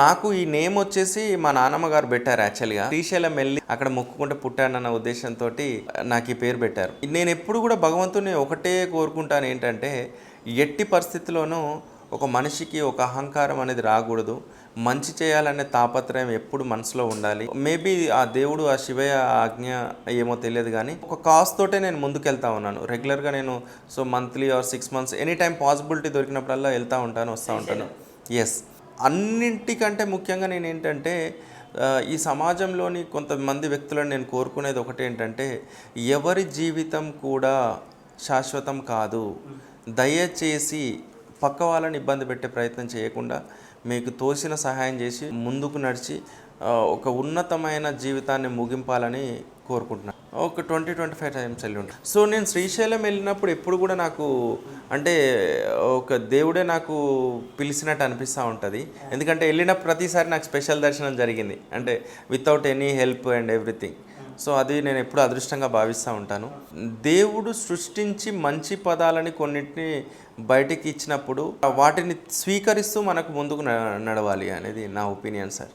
నాకు ఈ నేమ్ వచ్చేసి మా నాన్నమ్మ గారు పెట్టారు యాక్చువల్గా శ్రీశైలం వెళ్ళి అక్కడ మొక్కుకుంటే పుట్టానన్న ఉద్దేశంతో నాకు ఈ పేరు పెట్టారు. నేను ఎప్పుడు కూడా భగవంతుని ఒకటే కోరుకుంటాను ఏంటంటే ఎట్టి పరిస్థితిలోనూ ఒక మనిషికి ఒక అహంకారం అనేది రాకూడదు. మంచి చేయాలనే తాపత్రయం ఎప్పుడు మనసులో ఉండాలి. మేబీ ఆ దేవుడు ఆ శివయ్య ఆజ్ఞ ఏమో తెలియదు కానీ ఒక కాస్ తోటే నేను ముందుకెళ్తా ఉన్నాను. రెగ్యులర్గా నేను so monthly or six months any time possibility దొరికినప్పుడల్లా వెళ్తూ ఉంటాను వస్తూ ఉంటాను. ఎస్ అన్నింటికంటే ముఖ్యంగా నేను ఏంటంటే ఈ సమాజంలోని కొంతమంది వ్యక్తులను నేను కోరుకునేది ఒకటి ఏంటంటే ఎవరి జీవితం కూడా శాశ్వతం కాదు. దయచేసి పక్క వాళ్ళని ఇబ్బంది పెట్టే ప్రయత్నం చేయకుండా మీకు తోసిన సహాయం చేసి ముందుకు నడిచి ఒక ఉన్నతమైన జీవితాన్ని ముగింపాలని కోరుకుంటున్నాను ఒక ట్వంటీ ట్వంటీ ఫైవ్ టైమ్స్ వెళ్ళి ఉంటాను సో నేను శ్రీశైలం వెళ్ళినప్పుడు ఎప్పుడు కూడా నాకు అంటే ఒక దేవుడే నాకు పిలిచినట్టు అనిపిస్తూ ఉంటుంది. ఎందుకంటే వెళ్ళిన ప్రతిసారి నాకు స్పెషల్ దర్శనం జరిగింది. అంటే without any help and everything so అది నేను ఎప్పుడు అదృష్టంగా భావిస్తూ ఉంటాను. దేవుడు సృష్టించి మంచి పదాలని కొన్నిటిని బయటికి ఇచ్చినప్పుడు వాటిని స్వీకరిస్తూ మనకు ముందుకు నడవాలి అనేది నా ఒపీనియన్ సార్.